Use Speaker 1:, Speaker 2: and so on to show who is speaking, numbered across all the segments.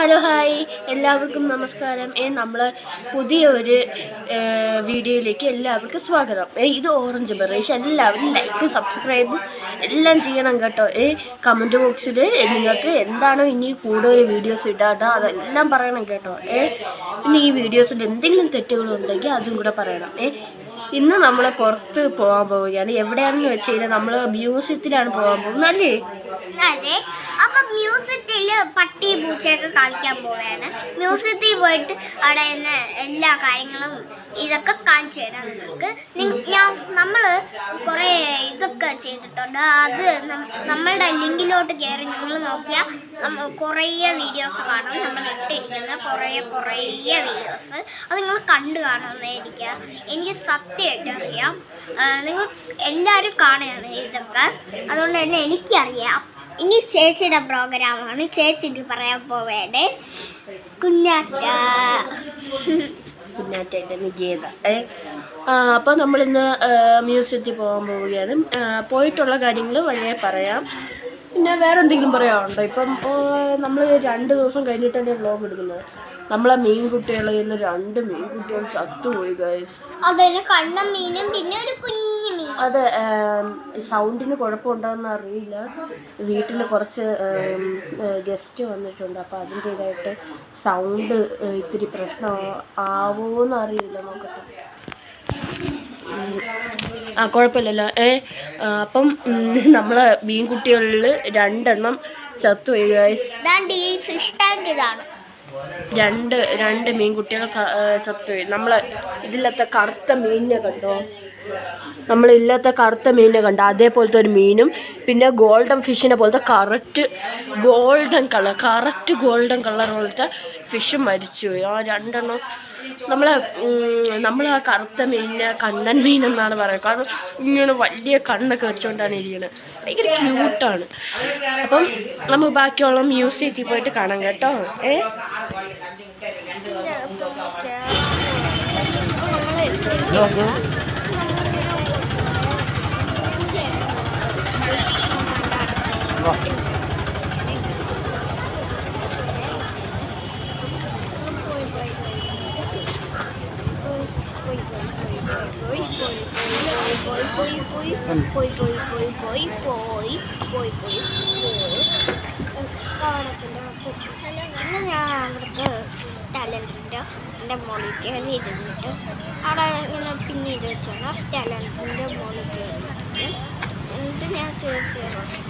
Speaker 1: Hello hi. എല്ലാവർക്കും നമസ്കാരം. നമ്മൾ പുതിയൊരു വീഡിയോയിലേക്ക് എല്ലാവർക്കും സ്വാഗതം. ഇത് ഓറഞ്ച് ബറേഷ്. എല്ലാവരും ലൈക്ക് സബ്സ്ക്രൈബും എല്ലാം ചെയ്യണം കേട്ടോ. ഏ കമന്റ് ബോക്സിൽ നിങ്ങൾക്ക് എന്താണോ ഇനി കൂടുതൽ വീഡിയോസ് ഇടാട്ടോ അതെല്ലാം പറയണം കേട്ടോ. പിന്നെ ഈ വീഡിയോസിൽ എന്തെങ്കിലും തെറ്റുകളുണ്ടെങ്കിൽ അതും കൂടെ പറയണം. ഏ ഇന്ന് നമ്മൾ പുറത്ത് പോകാൻ പോവുകയാണ്. എവിടെയാണെന്ന് വെച്ച് കഴിഞ്ഞാൽ നമ്മൾ മ്യൂസിയത്തിലാണ് പോകാൻ പോകുന്നത് അല്ലേ?
Speaker 2: അതെ. അപ്പൊ മ്യൂസിയത്തിൽ പട്ടി പൂച്ചയൊക്കെ കാണിക്കാൻ പോവുകയാണ്. മ്യൂസിയത്തിൽ പോയിട്ട് അവിടെ നിന്ന് എല്ലാ കാര്യങ്ങളും ഇതൊക്കെ കാണിച്ചു തരാം നിങ്ങൾക്ക് ഞാൻ നമ്മൾ കുറേ ഇതൊക്കെ ചെയ്തിട്ടുണ്ട്. അത് നമ്മളുടെ ലിങ്കിലോട്ട് കയറി നിങ്ങൾ നോക്കിയാൽ നമ്മ കുറേ വീഡിയോസ് കാണും. നമ്മൾ ഇട്ടിരിക്കുന്ന കുറേ കുറേ വീഡിയോസ് അത് നിങ്ങൾ കണ്ടു കാണുമെന്നായിരിക്കാം. എനിക്ക് സത്യമായിട്ട് അറിയാം നിങ്ങൾ എല്ലാവരും കാണുകയാണ് ഇതൊക്കെ. അതുകൊണ്ട് തന്നെ എനിക്കറിയാം. ഇനി ചേച്ചിയുടെ പ്രോഗ്രാമാണ് ചേച്ചി ഇത് പറയാൻ പോവേണ്ടേ. കുഞ്ഞാറ്റ.
Speaker 1: അപ്പോൾ നമ്മളിന്ന് മ്യൂസിയത്തിൽ പോകാൻ പോവുകയാണ്. പോയിട്ടുള്ള കാര്യങ്ങൾ വഴിയെ പറയാം. പിന്നെ വേറെ എന്തെങ്കിലും പറയാനുണ്ടോ? ഇപ്പം നമ്മൾ രണ്ട് ദിവസം കഴിഞ്ഞിട്ടല്ലേ വ്ലോഗ് എടുക്കുന്നത്. നമ്മളെ മീൻകുട്ടികളിൽ നിന്ന് രണ്ട് മീൻകുട്ടികൾ ചത്തുപോയി ഗൈസ്
Speaker 2: അതൊരു കണ്ണ മീനും പിന്നെ ഒരു കുഞ്ഞു മീൻ.
Speaker 1: അത് സൗണ്ടിന് കുഴപ്പമുണ്ടോയെന്ന് അറിയില്ല. വീട്ടിൽ കുറച്ച് ഗസ്റ്റ് വന്നിട്ടുണ്ട്. അപ്പോൾ അതിന്റെതായിട്ട് സൗണ്ട് ഇത്തിരി പ്രശ്നം ആവോന്ന് അറിയില്ല നോക്കട്ടെ ആ കുഴപ്പമില്ലല്ലോ. ഏ അപ്പം നമ്മളെ മീൻകുട്ടികളിൽ രണ്ടെണ്ണം ചത്തുപോയി ഗൈസ്
Speaker 2: ഈ ഫിഷ് ടാങ്ക് ഇതാണ്.
Speaker 1: രണ്ട് രണ്ട് മീൻകുട്ടികൾ ചത്തു നമ്മൾ ഇതില്ലാത്ത കറുത്ത മീനിനെ കണ്ടോ? നമ്മളില്ലാത്ത കറുത്ത മീനിനെ കണ്ടോ? അതേപോലത്തെ ഒരു മീനും പിന്നെ ഗോൾഡൻ ഫിഷിനെ പോലത്തെ correct golden colour correct golden colour പോലത്തെ ഫിഷും മരിച്ചുപോയി ആ രണ്ടെണ്ണം നമ്മൾ നമ്മൾ ആ കറുത്ത മീനിനെ കണ്ണൻ മീൻ എന്നാണ് പറയുന്നത്. കാരണം ഇങ്ങനെ വലിയ കണ്ണൊക്കെ വെച്ചുകൊണ്ടാണ് ഇരിക്കുന്നത് ഭയങ്കര ക്യൂട്ടാണ് അപ്പം നമ്മൾ ബാക്കിയുള്ള മ്യൂസിയത്തിൽ പോയിട്ട് കാണാം കേട്ടോ. ഏ? Rồi.
Speaker 2: Bồi bồi bồi bồi bồi bồi bồi bồi bồi bồi bồi എന്റെ മോളിൽ കയറി ഇരുന്നിട്ട് അവിടെ ഇങ്ങനെ പിന്നെ ഇത് വെച്ചാണ് ആ മോളിൽ കയറിയിട്ട് എന്നിട്ട് ഞാൻ ചേച്ചി പറഞ്ഞു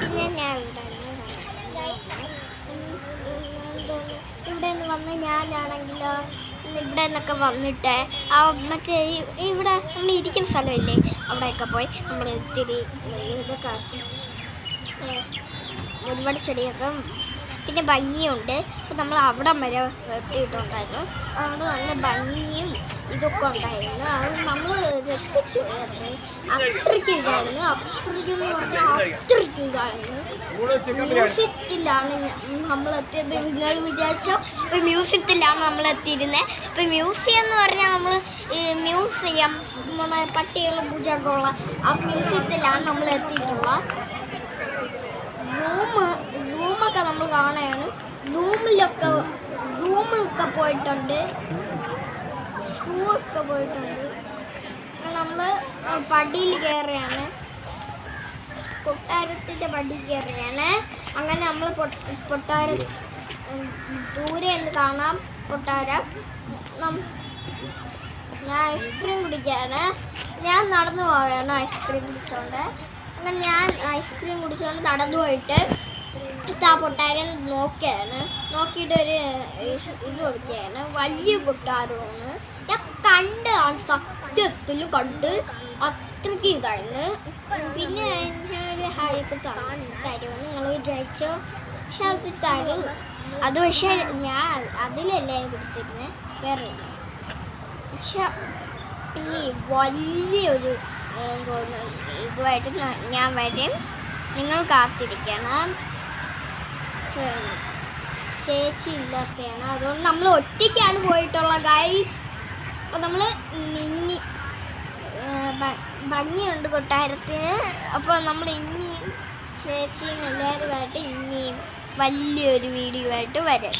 Speaker 2: പിന്നെ ഞാൻ ഇവിടെ ഇവിടെ നിന്ന് വന്ന് ഞാനാണെങ്കിലോ ഇവിടെ നിന്നൊക്കെ വന്നിട്ട് ആ മറ്റേ ഇവിടെ നമ്മൾ ഇരിക്കുന്ന സ്ഥലമില്ലേ അവിടെയൊക്കെ പോയി നമ്മൾ ഇത്തിരി ഇതൊക്കെ ആക്കി ഒരുപാട് ചെടിയൊക്കെ പിന്നെ ഭംഗിയുണ്ട്. അപ്പം നമ്മൾ അവിടെ വരെ എത്തിയിട്ടുണ്ടായിരുന്നു. അവിടെ നല്ല ഭംഗിയും ഇതൊക്കെ ഉണ്ടായിരുന്നു. അത് നമ്മൾ രസിച്ചു അത്രയ്ക്ക് ഇതായിരുന്നു. അത്രയ്ക്ക് അത്രയ്ക്ക് ഇതായിരുന്നു. മ്യൂസിയത്തിലാണ് നമ്മൾ എത്തിയത് നിങ്ങൾ വിചാരിച്ചോ? ഇപ്പം മ്യൂസിയത്തിലാണ് നമ്മൾ എത്തിയിരുന്നത് ഇപ്പം മ്യൂസിയം എന്ന് പറഞ്ഞാൽ നമ്മൾ മ്യൂസിയം പട്ടികളും പൂജകളുള്ള ആ മ്യൂസിയത്തിലാണ് നമ്മൾ എത്തിയിട്ടുള്ളത് റൂം റൂമൊക്കെ നമ്മൾ കാണുകയാണ്. സൂമിലൊക്കെ സൂമൊക്കെ പോയിട്ടുണ്ട്. സൂ ഒക്കെ പോയിട്ടുണ്ട്. നമ്മൾ പടിയിൽ കയറുകയാണ്. കൊട്ടാരത്തിന്റെ പടി കയറുകയാണ്. അങ്ങനെ നമ്മൾ കൊട്ടാര ദൂരെ എന്ന് കാണാം. കൊട്ടാരം. ഞാൻ ഐസ്ക്രീം കുടിക്കുകയാണ് ഞാൻ നടന്നു പോവുകയാണ് ഐസ്ക്രീം കുടിച്ചോണ്ട്. അങ്ങനെ ഞാൻ ഐസ്ക്രീം കുടിച്ചുകൊണ്ട് നടന്നു പോയിട്ട് ആ കൊട്ടാരം നോക്കിയാണ്. നോക്കിയിട്ട് ഒരു ഇത് കൊടുക്കുകയാണ്. വലിയ പൊട്ടാരമാണ് ഞാൻ കണ്ട് ആ സത്യത്തിൽ കണ്ട് അത്രയ്ക്ക് ഇതായിരുന്നു. പിന്നെ ഞാനൊരു ഹായൊക്കെ തരുമെന്ന് നിങ്ങൾ വിചാരിച്ചോ? പക്ഷെ അത് തരും. അത് പക്ഷെ ഞാൻ അതിലല്ലേ കൊടുത്തിരുന്നത് വേറെ. പക്ഷെ ഇനി വലിയൊരു ഇതുമായിട്ട് ഞാൻ വരും. നിങ്ങൾ കാത്തിരിക്കണം. ഫ്രണ്ട് ചേച്ചി ഇല്ലാത്തതാണ് അതുകൊണ്ട് നമ്മൾ ഒറ്റയ്ക്കാണ് പോയിട്ടുള്ള ഗൈസ് അപ്പം നമ്മൾ ഭ- ഭംഗിയുണ്ട് കൊട്ടാരത്തിന്. അപ്പോൾ നമ്മൾ ഇനിയും ചേച്ചിയും എല്ലാവരുമായിട്ട് ഇനിയും വലിയൊരു വീഡിയോ ആയിട്ട് വരാം.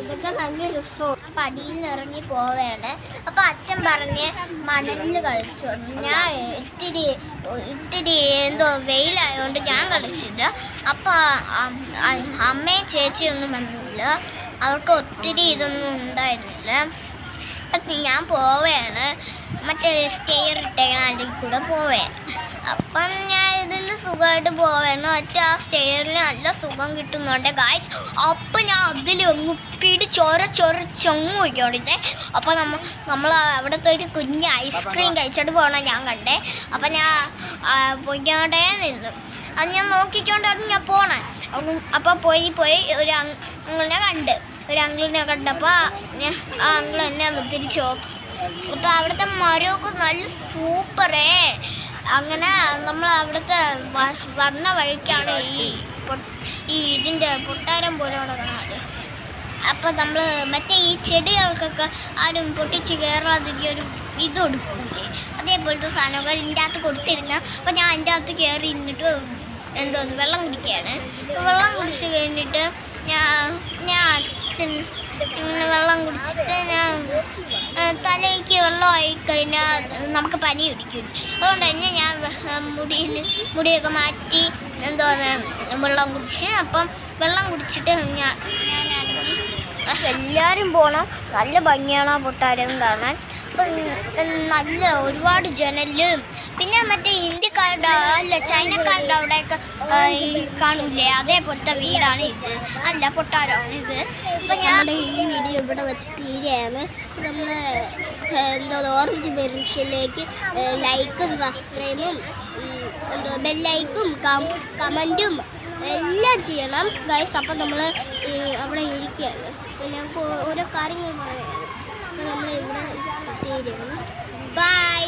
Speaker 2: ഇതൊക്കെ നല്ല രസവും പടിയിൽ ഇറങ്ങി പോവുകയാണ് അപ്പോൾ അച്ഛൻ പറഞ്ഞ് മണലിൽ കളിച്ചു. ഞാൻ ഇത്തിരി ഇത്തിരി എന്തോ വെയിലായതുകൊണ്ട് ഞാൻ കളിച്ചില്ല. അപ്പോൾ അമ്മയും ചേച്ചിയൊന്നും വന്നില്ല. അവർക്ക് ഒത്തിരി ഇതൊന്നും ഉണ്ടായിരുന്നില്ല. അപ്പം ഞാൻ പോവുകയാണ് മറ്റേ സ്റ്റെയർ ഇട്ടേക്കണ കൂടെ പോവേ. അപ്പം ഞാൻ ഇതിൽ സുഖമായിട്ട് പോവുകയാണ് മറ്റേ ആ സ്റ്റെയറിൽ നല്ല സുഖം കിട്ടുന്നുണ്ട് ഗായ്സ് അപ്പം ഞാൻ അതിൽ പിടി ചൊറ ചൊരച്ചൊങ്ങ് പോയിക്കോണ്ടിട്ട് അപ്പം നമ്മൾ നമ്മൾ അവിടുത്തെ ഒരു കുഞ്ഞ് ഐസ്ക്രീം കഴിച്ചിട്ട് പോകണം ഞാൻ കണ്ടേ. അപ്പം ഞാൻ പോയിക്കൊണ്ടേ നിന്നു. അത് ഞാൻ നോക്കിക്കൊണ്ടാണ് ഞാൻ പോണേ. അപ്പം അപ്പം പോയി പോയി ഒരു അങ്കിളിനെ കണ്ട്. ഒരു അങ്കിളിനെ കണ്ടപ്പോൾ ആ അങ്കിൾ എന്നെ തിരിച്ചു നോക്കി. അപ്പം അവിടുത്തെ മരമൊക്കെ നല്ല സൂപ്പറേ. അങ്ങനെ നമ്മൾ അവിടുത്തെ വന്ന വഴിക്കാണ് ഈ ഈ ഇതിന്റെ പൊട്ടാരം പോലെ കിടക്കണത് അപ്പോൾ നമ്മൾ മറ്റേ ഈ ചെടികൾക്കൊക്കെ ആരും പൊട്ടിച്ച് കയറാതിരിക്കുക ഒരു ഇത് കൊടുക്കൂലേ അതേപോലത്തെ സാധനമൊക്കെ ഇതിന്റെ അകത്ത് കൊടുത്തിരുന്ന അപ്പൊ ഞാൻ അതിന്റെ അകത്ത് കയറി ഇരുന്നിട്ട് എന്തോ വെള്ളം കുടിക്കുകയാണ്. വെള്ളം കുടിച്ച് കഴിഞ്ഞിട്ട് ഞാൻ വെള്ളം കുടിച്ചിട്ട് ഞാൻ തലയ്ക്ക് വെള്ളമായി കഴിഞ്ഞാൽ നമുക്ക് പനി പിടിക്കും. അതുകൊണ്ട് തന്നെ ഞാൻ മുടിയിൽ മുടിയൊക്കെ മാറ്റി എന്തോന്ന് വെള്ളം കുടിച്ച് അപ്പം വെള്ളം കുടിച്ചിട്ട് ഞാൻ ഞാനാണെങ്കിൽ എല്ലാവരും പോകണം നല്ല ഭംഗിയാണ് പൊട്ടാരം കാണാൻ. നല്ല ഒരുപാട് ജനലും. പിന്നെ മറ്റേ ഹിന്ദിക്കാരുടെ അല്ല ചൈനക്കാരുടെ അവിടെയൊക്കെ കാണൂലേ അതേപോലത്തെ വീടാണ് ഇത്. അല്ല പൊട്ടാരമാണ് ഇത്. അപ്പം ഞാൻ ഈ വീഡിയോ ഇവിടെ വെച്ച് തീരെയാണ് നമ്മൾ എന്തോ ഓറഞ്ച് പെരുഷ്യയിലേക്ക് ലൈക്കും സബ്സ്ക്രൈബും എന്തോ ബെല്ലൈക്കും കമന്റും എല്ലാം ചെയ്യണം. ഗൈസ് അപ്പം നമ്മൾ അവിടെ ഇരിക്കുകയാണ്. അപ്പം ഞങ്ങൾക്ക് ഓരോ കാര്യങ്ങൾ അപ്പം നമ്മൾ ഇവിടെ ബൈ